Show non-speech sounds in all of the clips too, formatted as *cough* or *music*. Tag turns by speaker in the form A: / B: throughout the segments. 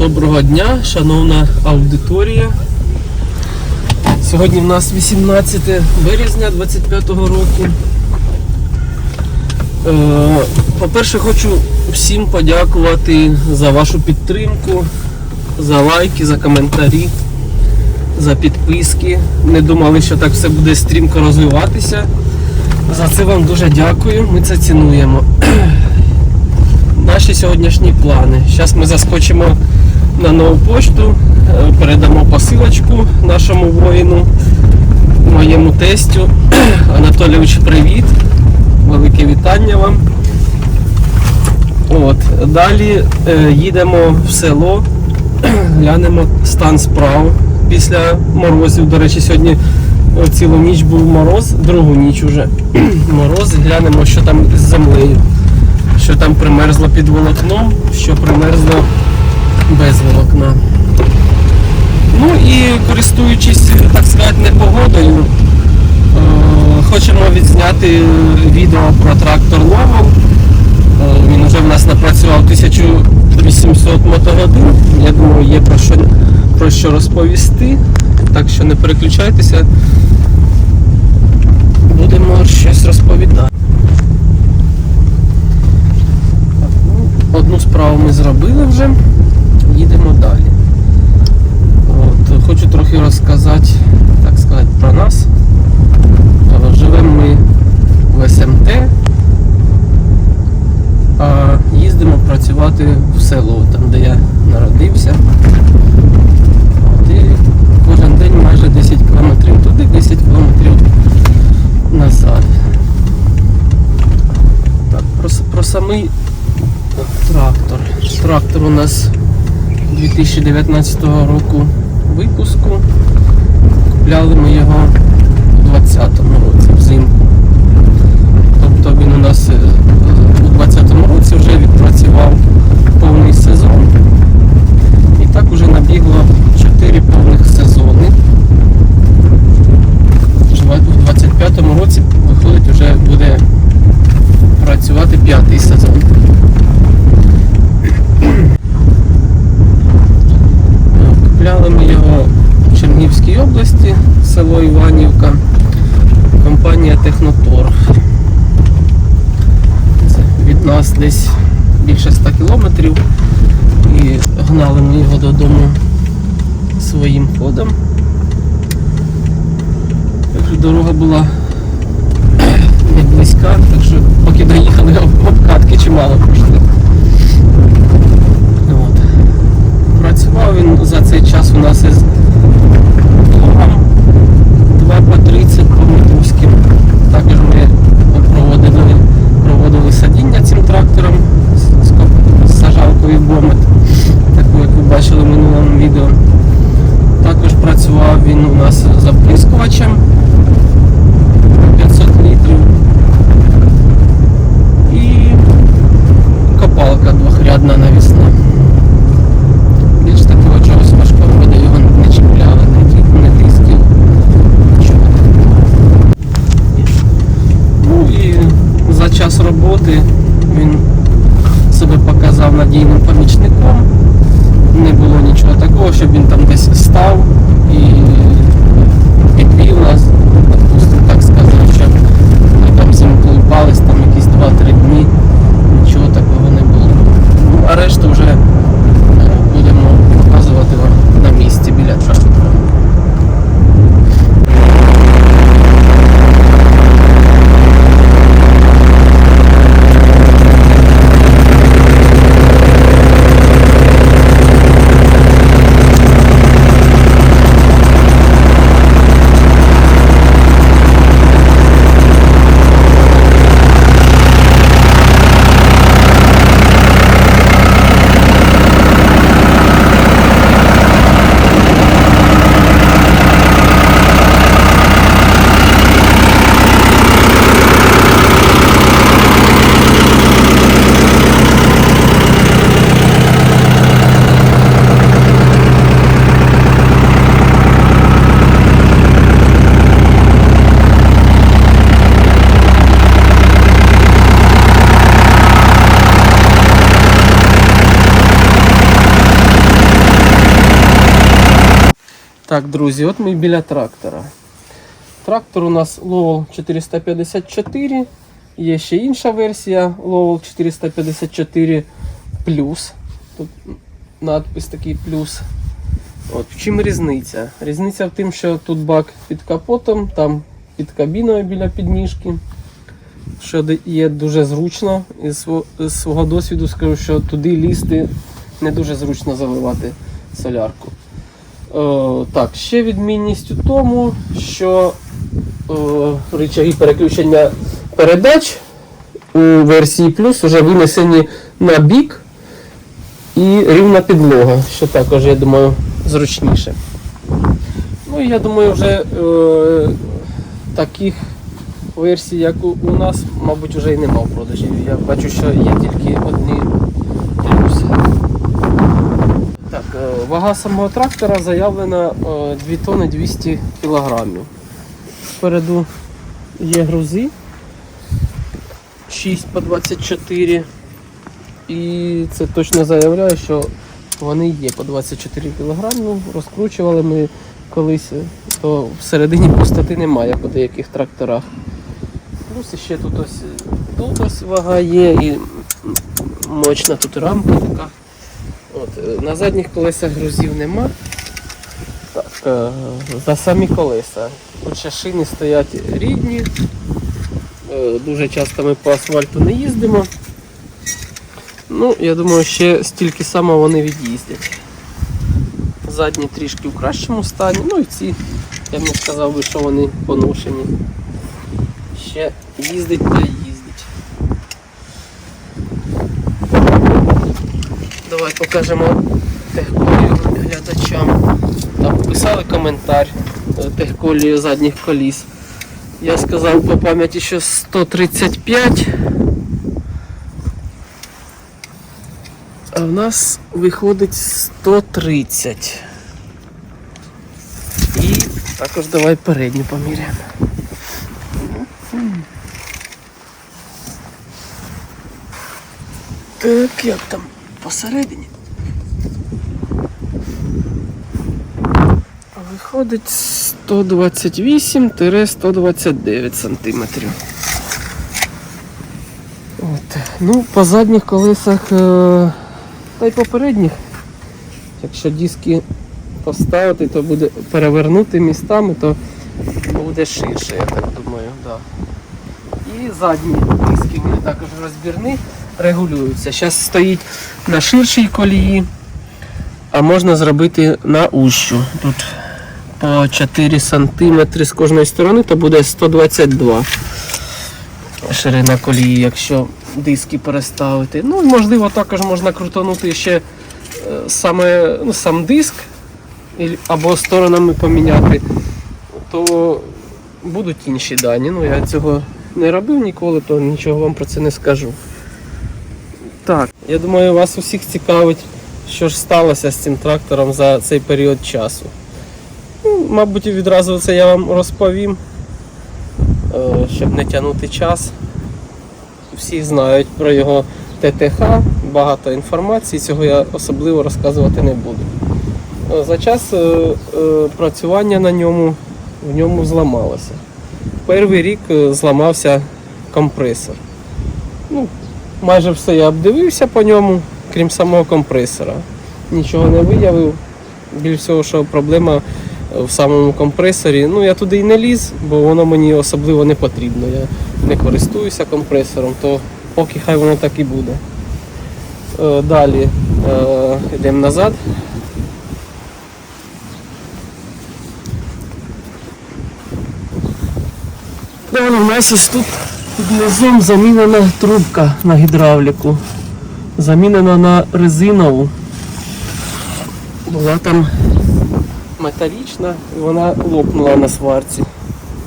A: Доброго дня, шановна аудиторія. Сьогодні в нас 18 березня 25-го року. Е, По-перше, хочу всім подякувати за вашу підтримку, за лайки, за коментарі, за підписки. Не думали, що так все буде стрімко розвиватися. За це вам дуже дякую. Ми це цінуємо. *clears throat* Наші сьогоднішні плани. Зараз ми заскочимо на нову пошту, е, передамо посилочку нашому воїну, моєму тестю. *clears throat* Анатолійович, привіт. Велике вітання вам. От. Далі е, їдемо в село, *clears throat* глянемо стан справ після морозів. До речі, сьогодні е, цілу ніч був мороз, другу ніч уже *clears throat* мороз. Глянемо, що там з землею, що там примерзло під волокном, що примерзло без волокна. Ну і користуючись, так сказати, непогодою, е, хочемо відзняти відео про трактор Ловол. Е, Він вже в нас напрацював 1800 мотогодин. Я думаю, є про що, про що розповісти. Так що не переключайтеся. Будемо щось розповідати. Ну, Одну справу ми зробили вже. Їдемо далі. От, хочу трохи розказати, так сказати, про нас. Е, Живемо ми в СМТ, а їздимо працювати в село, там де я народився. От, і кожен день майже 10 кілометрів туди, 10 кілометрів назад. Так, про, с- про самий трактор. Трактор у нас 2019 року випуску. Купляли ми його у 2020 році взимку. Тобто він у нас е, у 2020 році вже відпрацював повний сезон. І так уже набігло 4 повних сезони. У 2025 році виходить вже буде працювати п'ятий сезон. Купляли ми його в Чернігівській області, село Іванівка, компанія Техноторг. Це від нас десь більше 100 кілометрів. І гнали ми його додому своїм ходом. Дорога була не близька, так що поки доїхали обкатки чимало пройшли. От. Працював він за цей час у нас із плугом 2 по 30 по Метузьким. Також ми проводили, проводили садіння цим трактором з, сажалкою Бомет, таку, як ви бачили в минулому відео. Також працював він у нас з оприскувачем 500 літрів. І копалка двохрядна навісна. Так, друзі, от ми біля трактора. Трактор у нас Lowell 454. Є ще інша версія Lowell 454 плюс. Тут надпис такий плюс. От, в чим різниця? Різниця в тим, що тут бак під капотом, там під кабіною біля підніжки. Що є дуже зручно. Свого, з свого досвіду скажу, що туди лізти не дуже зручно заливати солярку. Е, так, ще відмінність у тому, що е, рычаги переключення передач у версії плюс вже винесені на бік і рівна підлога, що також, я думаю, зручніше. Ну і я думаю, вже е, таких версій, як у, у нас, мабуть, вже і нема в продажі. Я бачу, що є тільки одні плюси. Е, вага самого трактора заявлена е, 2 тонни 200 кілограмів. Спереду є грузи 6 по 24. І це точно заявляю, що вони є по 24 кг. Ну, розкручували ми колись, то всередині пустоти немає по деяких тракторах. Плюс ще тут ось тут ось вага є і мощна тут рамка така. На задніх колесах грузів нема. Так, е, за самі колеса. Ще шини стоять рідні. Е, Дуже часто ми по асфальту не їздимо. Ну, я думаю, ще стільки само вони від'їздять. Задні трішки в кращому стані, ну і ці, я б не сказав би, що вони поношені. Ще їздить та їздить. Давай покажемо техколію глядачам. Там писали коментар е, техколії задніх коліс. Я сказав по пам'яті, що 135. А в нас виходить 130. І також давай передню поміряємо. Так, як там посередині? Виходить 128-129 сантиметрів. От. Ну, по задніх колесах, е, та й по передніх, якщо диски поставити, то буде перевернути містами, то буде ширше, я так думаю. Да. І задні диски вони також розбірні, регулюються. Зараз стоїть на ширшій колії, а можна зробити на ущу. Тут по 4 см з кожної сторони, то буде 122 ширина колії, якщо диски переставити. Ну, можливо, також можна крутанути ще е, саме ну, сам диск або сторонами поміняти, то будуть інші дані. Ну, я цього не робив ніколи, то нічого вам про це не скажу. Я думаю, вас усіх цікавить, що ж сталося з цим трактором за цей період часу. Ну, мабуть, відразу це я вам розповім, е, щоб не тягнути час. Всі знають про його ТТХ, багато інформації, цього я особливо розказувати не буду. Е, За час е, працювання на ньому в ньому зламалося. Перший рік зламався компресор. Ну, майже все я обдивився по ньому, крім самого компресора. Нічого не виявив. Більш всього, що проблема е, в самому компресорі. Ну, я туди і не ліз, бо воно мені особливо не потрібно. Я не користуюся компресором, то поки хай воно так і буде. Е, Далі е, йдемо назад. Далі у нас тут під низом замінена трубка на гідравліку. Замінена на резинову. Була там металічна і вона лопнула на сварці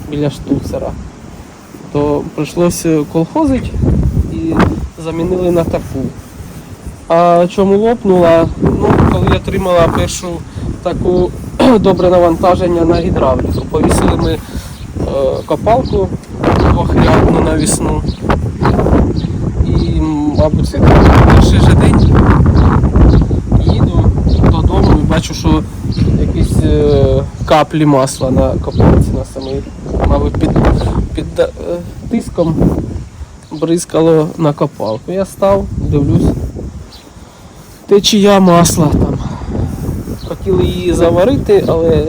A: біля штуцера. То прийшлося колхозити і замінили на таку. А чому лопнула? Ну, коли отримала першу таку *clears throat* добре навантаження на гідравліку. Повісили ми е, копалку двохрядну навісну. І, мабуть, це перший же день їду додому і бачу. що якісь е, каплі масла на копалці на самій, мабуть, під, під е, тиском бризкало на копалку. Я став, дивлюсь, течія масла там. Хотіли її заварити, але е,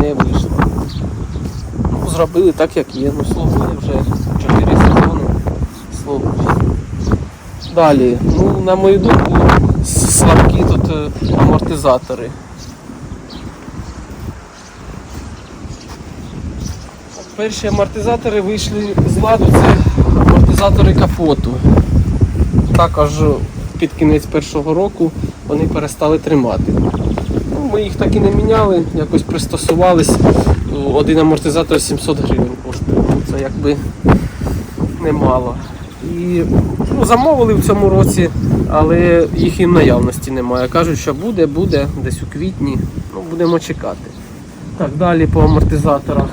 A: не вийшло. Ну, зробили так, як є. Ну, служили вже 4 сезони. Служать. Далі, ну, на мою думку, слабкі тут е, амортизатори. Перші амортизатори вийшли з ладу, це амортизатори капоту. Також під кінець першого року вони перестали тримати. Ну, ми їх так і не міняли, якось пристосувались. Один амортизатор 700 гривень коштує. Ну, Це якби немало. І ну, замовили в цьому році, але їх і в наявності немає. Кажуть, що буде, буде десь у квітні. Ну, будемо чекати. Так, далі по амортизаторах.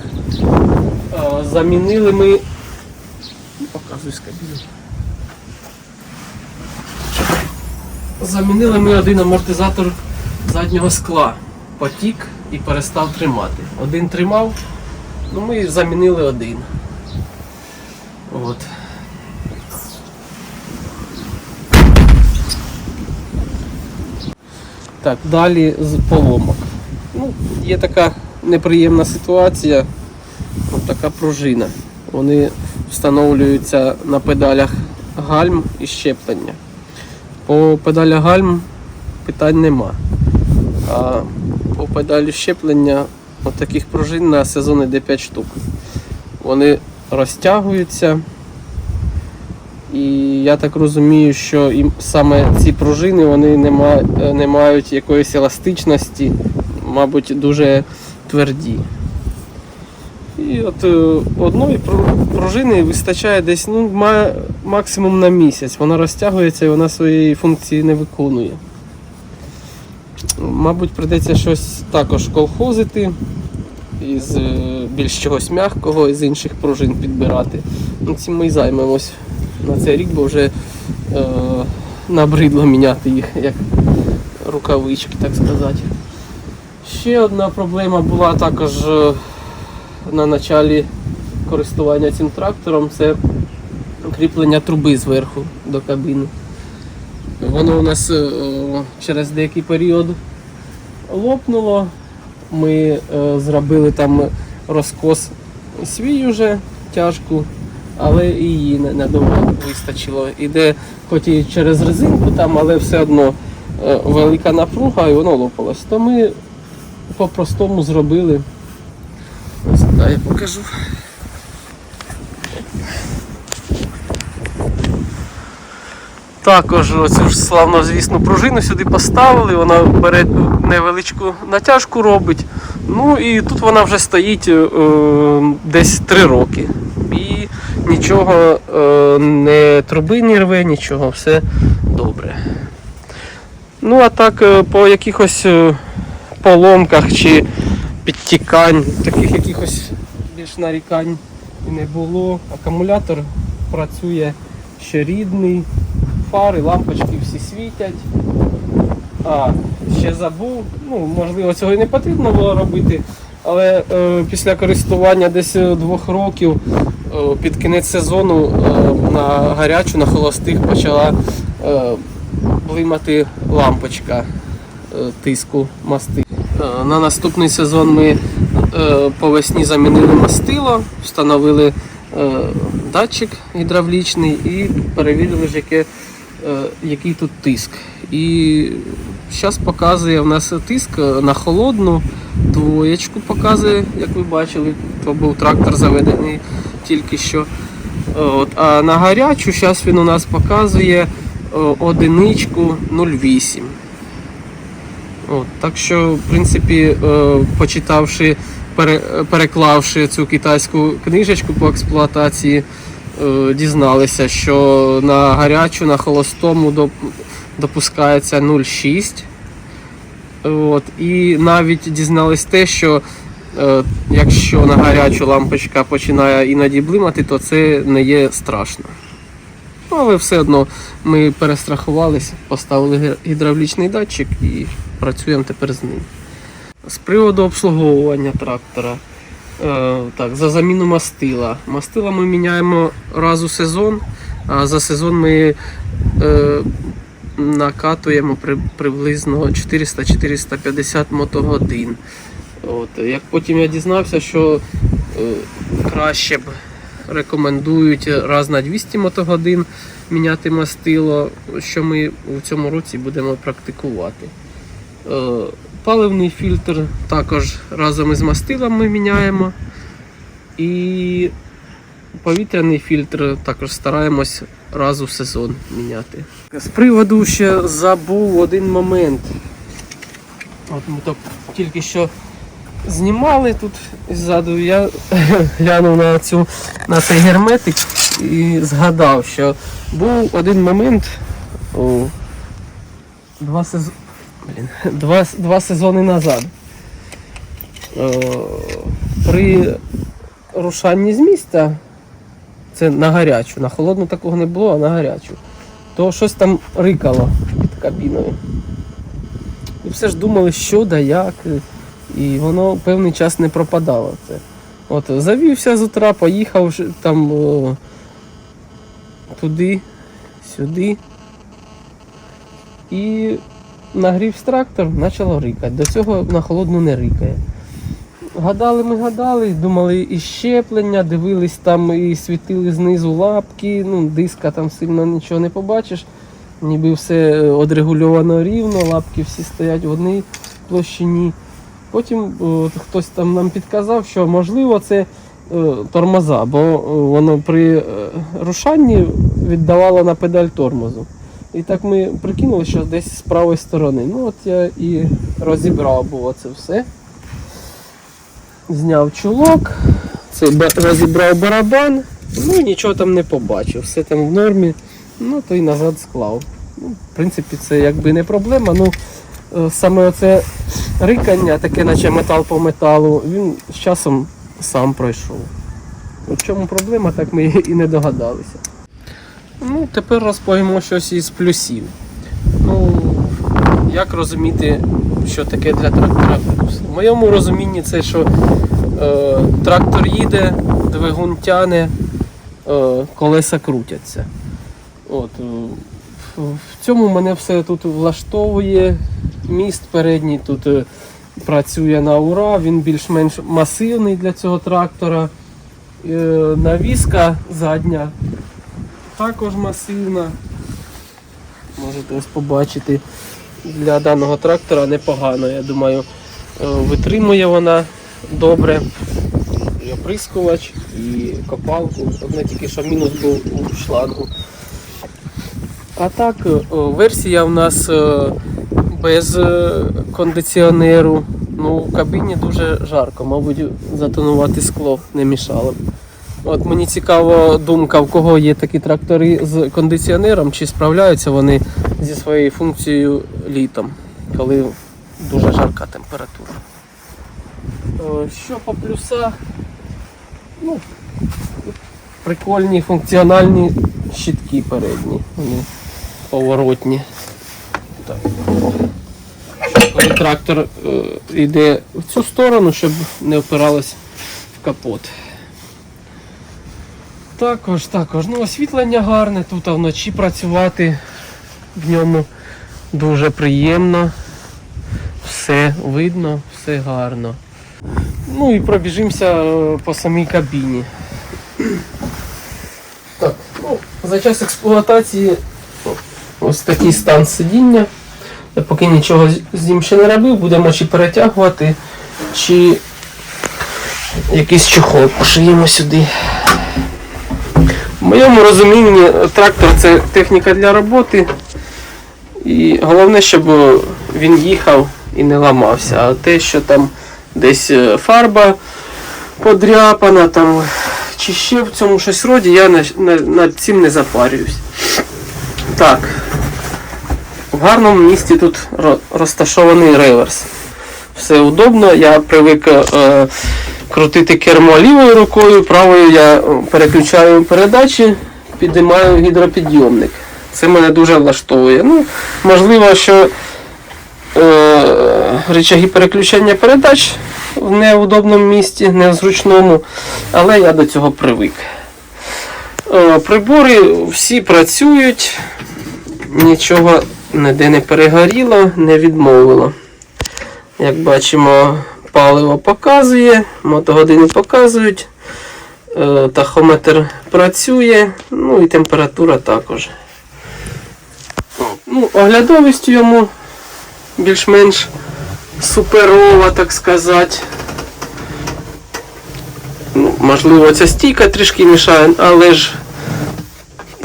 A: Замінили ми. Показуй з кабіни. Замінили ми один амортизатор заднього скла. Потік і перестав тримати. Один тримав, ну ми замінили один. От. Так, далі з поломок. Ну, є така неприємна ситуація, от така пружина. Вони встановлюються на педалях гальм і щеплення. По педалях гальм питань нема. А по педалі щеплення от таких пружин на сезон іде 5 штук. Вони розтягуються. І я так розумію, що саме ці пружини вони не, ма- не мають якоїсь еластичності, мабуть, дуже тверді. І от е, одної пружини вистачає десь ну, максимум на місяць. Вона розтягується і вона своєї функції не виконує. Мабуть, прийдеться щось також колхозити із е, більш чогось м'якого, із інших пружин підбирати. Ну, цим ми й займемось на цей рік, бо вже е, набридло міняти їх як рукавички, так сказати. Ще одна проблема була також е, на началі користування цим трактором це кріплення труби зверху до кабіни. Воно у нас е, через деякий період лопнуло. Ми е, зробили там розкос свій уже тяжку, але і її не- недовго вистачило. Іде хоч і через резинку там, але все одно е, велика напруга і воно лопалось. То ми по-простому зробили. Ось так я покажу. Також оцю ж славнозвісну пружину сюди поставили, вона бере невеличку натяжку робить. Ну і тут вона вже стоїть е, десь 3 роки. І нічого е, не труби не рве, нічого, все добре. Ну а так е, по якихось е, поломках чи підтікань, таких якихось більш нарікань не було. Акумулятор працює ще рідний, фари, лампочки всі світять. А, ще забув, ну, можливо, цього і не потрібно було робити, але е, після користування десь е, двох років е, під кінець сезону е, на гарячу, на холостих почала е, блимати лампочка е, тиску масти. Е, На наступний сезон ми е, по весні замінили мастило, встановили е, датчик гідравлічний і перевірили, яке, який тут тиск. І зараз показує в нас тиск на холодну двоєчку показує, як ви бачили, то був трактор заведений тільки що. От, а на гарячу зараз він у нас показує е, одиничку 0,8. От, так що, в принципі, е, почитавши, переклавши цю китайську книжечку по експлуатації, е, дізналися, що на гарячу, на холостому допускається 0,6. От, і навіть дізнались те, що е, якщо на гарячу лампочка починає іноді блимати, то це не є страшно. Ну, але все одно ми перестрахувалися, поставили гідравлічний датчик і працюємо тепер з ним. З приводу обслуговування трактора. Е, так, за заміну мастила. Мастила ми міняємо раз у сезон, а за сезон ми е, накатуємо при, приблизно 400-450 мотогодин. От, як потім я дізнався, що е, краще б рекомендують раз на 200 мотогодин міняти мастило, що ми у цьому році будемо практикувати. Е, Паливний фільтр також разом із мастилом ми міняємо. І повітряний фільтр також стараємось раз у сезон міняти. З приводу ще забув один момент. От ми так тільки що знімали тут ззаду, я *laughs* глянув на цю на цей герметик і згадав, що був один момент о, два, сез... Блін, два, два сезони назад. При рушанні з міста, це на гарячу, на холодну такого не було, а на гарячу, то щось там рикало під кабіною. І все ж думали, що да як. І воно певний час не пропадало. Це. От, завівся з утра, поїхав там о, туди, сюди. І нагрівся трактор, почало рикати. До цього на холодну не рикає. Гадали ми гадали, думали і щеплення, дивились там і світили знизу лапки, ну, диска там сильно нічого не побачиш. Ніби все одрегульовано рівно, лапки всі стоять в одній площині. Потім о, хтось там нам підказав, що можливо це е, тормоза, бо е, воно при е, рушанні віддавало на педаль тормозу. І так ми прикинули, що десь з правої сторони. Ну от я і розібрав було це все. Зняв чулок, цей розібрав барабан, ну і нічого там не побачив. Все там в нормі, ну то й назад склав. Ну, в принципі, це якби не проблема. Ну, е, саме оце рикання, таке наче метал по металу, він з часом сам пройшов. У чому проблема, так ми і не догадалися. Ну, тепер розповімо щось із плюсів. Ну, як розуміти, що таке для трактора плюс? В моєму розумінні це, що е, трактор їде, двигун тяне, е, колеса крутяться. От, е, в- цьому мене все тут влаштовує. Міст передній тут е, працює на ура, він більш-менш масивний для цього трактора. Е, навіска задня також масивна. Можете ось побачити. Для даного трактора непогано, я думаю, е, витримує вона добре. І оприскувач, і копалку. Одне тільки що мінус був у шлангу. А так, е, версія в нас е, без кондиціонеру. Ну, в кабіні дуже жарко, мабуть, затонувати скло не мішало. От мені цікаво думка, в кого є такі трактори з кондиціонером, чи справляються вони зі своєю функцією літом, коли дуже жарка температура. Е, Що по плюсах? Ну, прикольні функціональні щитки передні, вони поворотні. Так. Коли трактор е, йде в цю сторону, щоб не впиралось в капот. Також, також. Ну, освітлення гарне, тут вночі працювати в ньому дуже приємно. Все видно, все гарно. Ну і пробіжимося е, по самій кабіні. Так, ну, за час експлуатації ось такий стан сидіння. Я поки нічого з ним ще не робив, будемо чи перетягувати, чи якийсь чохол пошиємо сюди. В моєму розумінні трактор це техніка для роботи. І головне, щоб е, він їхав і не ламався. А те, що там десь е, фарба подряпана, там, чи ще в цьому щось роді, я на- на- над цим не запарююсь. Так. В гарному місці тут розташований реверс. Все удобно, я привик е, крутити кермо лівою рукою, правою я е, переключаю передачі підіймаю гідропідйомник. Це мене дуже влаштовує. Ну, можливо, що е, рычаги переключення передач в неудобному місці, не в зручному, але я до цього привик. Е, прибори всі працюють, нічого ніде не перегоріло, не відмовило. Як бачимо, паливо показує, мотогодини показують, е, тахометр працює, ну і температура також. Ну, оглядовість йому більш-менш суперова, так сказати. Ну, можливо, ця стійка трішки мішає, але ж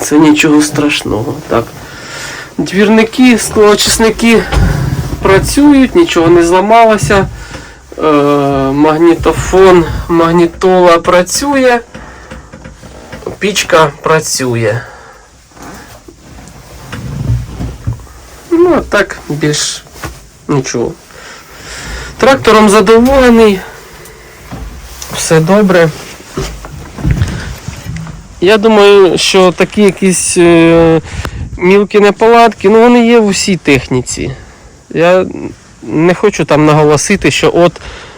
A: це нічого страшного. Так. Двірники, склоочисники працюють, нічого не зламалося. Е, магнітофон, магнітола працює, пічка працює. Ну, а так більш нічого. Трактором задоволений. Все добре. Я думаю, що такі якісь е, мілкі неполадки, ну вони є в усій техніці. Я не хочу там наголосити, що от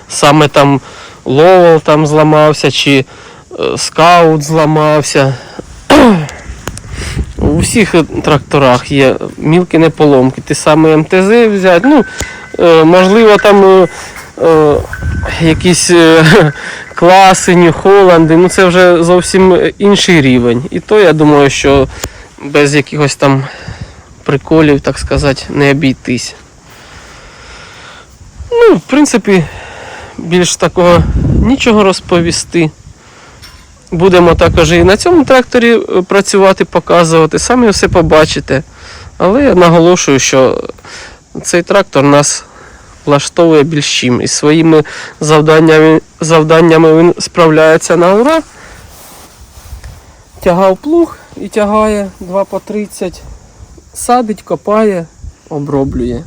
A: саме там ловол там зламався, чи е, скаут зламався. *clears throat* У всіх тракторах є мілкі неполомки. Ті самі МТЗ взяти. Ну, е, можливо, там е, е, якісь е, *laughs* класи, Нью-Холланди, ну це вже зовсім інший рівень. І то я думаю, що без якихось там приколів, так сказати, не обійтись. Ну, в принципі, більш такого нічого розповісти. Будемо також і на цьому тракторі е, працювати, показувати, самі все побачите. Але я наголошую, що цей трактор нас влаштовує більш чим. І своїми завданнями, завданнями він справляється на ура. Тягав плуг і тягає 2 по 30, садить, копає, оброблює.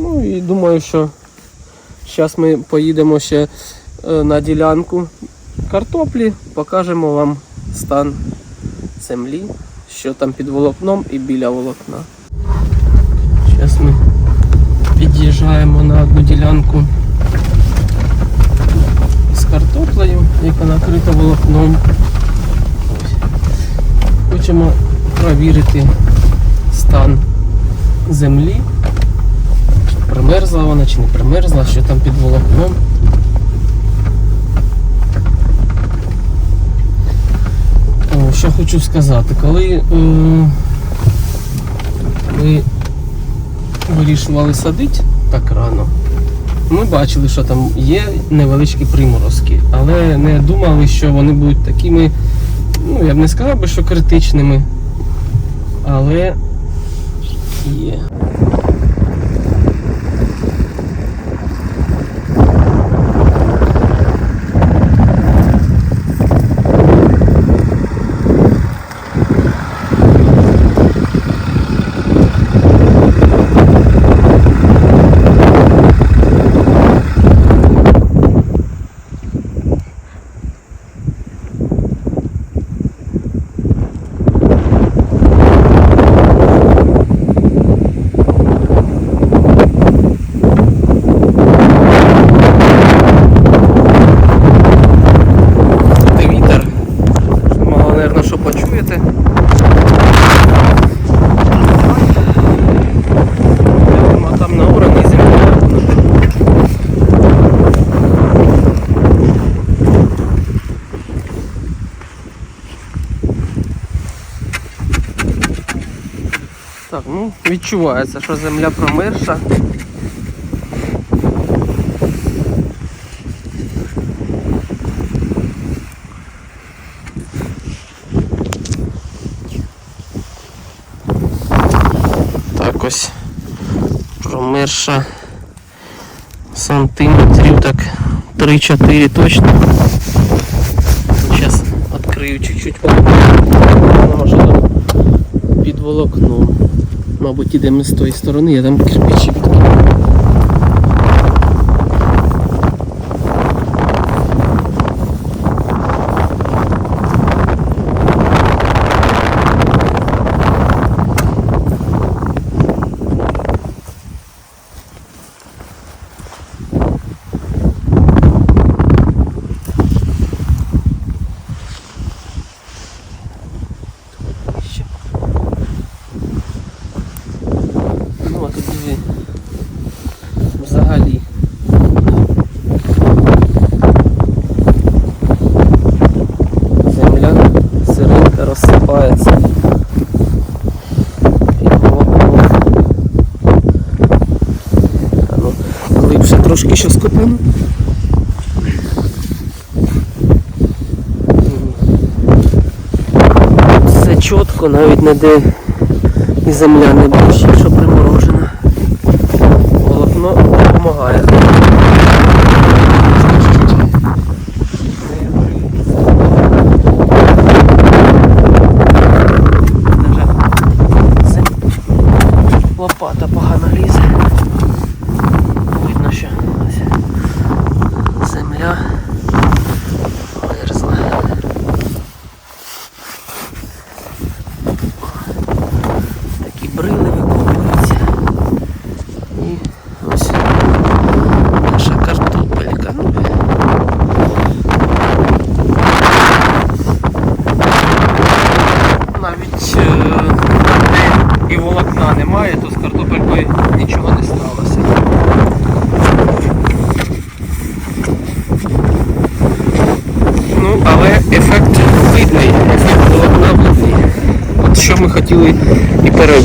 A: Ну і думаю, що зараз ми поїдемо ще е, на ділянку картоплі, покажемо вам стан землі, що там під волокном і біля волокна. Зараз ми під'їжджаємо на одну ділянку з картоплею, яка накрита волокном. Хочемо провірити стан землі. Вона чи не примерзла, що там під волокном. Що хочу сказати, коли е, ми вирішували садити так рано, ми бачили, що там є невеличкі приморозки, але не думали, що вони будуть такими, ну я б не сказав би, що критичними, але є. Це вітер. Мало, мабуть, що почуєте. Йдемо там на уровні землі. Так, ну відчувається, що земля промерша. Так ось промерша сантиметрів так 3-4 точно. Зараз відкрию чуть-чуть. Може під волокном. Мабуть, ідемо з тої сторони, я там кирпичі розсипається. І голову. Ну, глибше трошки ще скопимо. Все чітко, навіть не де і земля не більше, що приміщення.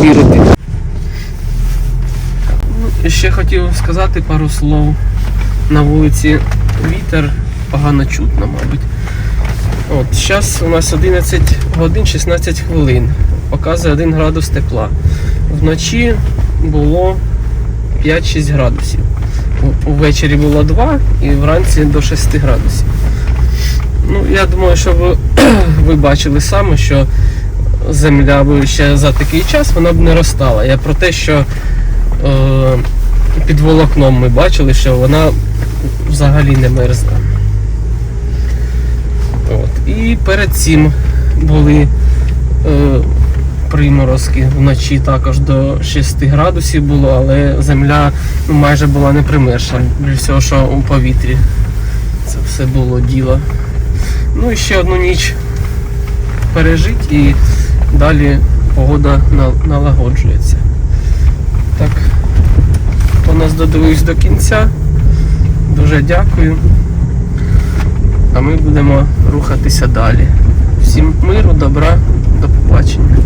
A: І перевірити. Ну, ще хотів сказати пару слов. На вулиці вітер погано чутно, мабуть. От, зараз у нас 11 годин 16 хвилин. Показує 1 градус тепла. Вночі було 5-6 градусів. Увечері було 2 і вранці до 6 градусів. Ну, я думаю, що ви, *clears throat* ви бачили саме, що земля би ще за такий час вона б не розтала. Я про те, що е, під волокном ми бачили, що вона взагалі не мерзла. От. І перед цим були е, приморозки вночі також до 6 градусів було, але земля ну, майже була не примерша для всього, що у повітрі. Це все було діло. Ну і ще одну ніч пережить і далі погода налагоджується. Так, хто нас додивився до кінця, дуже дякую. А ми будемо рухатися далі. Всім миру, добра, до побачення.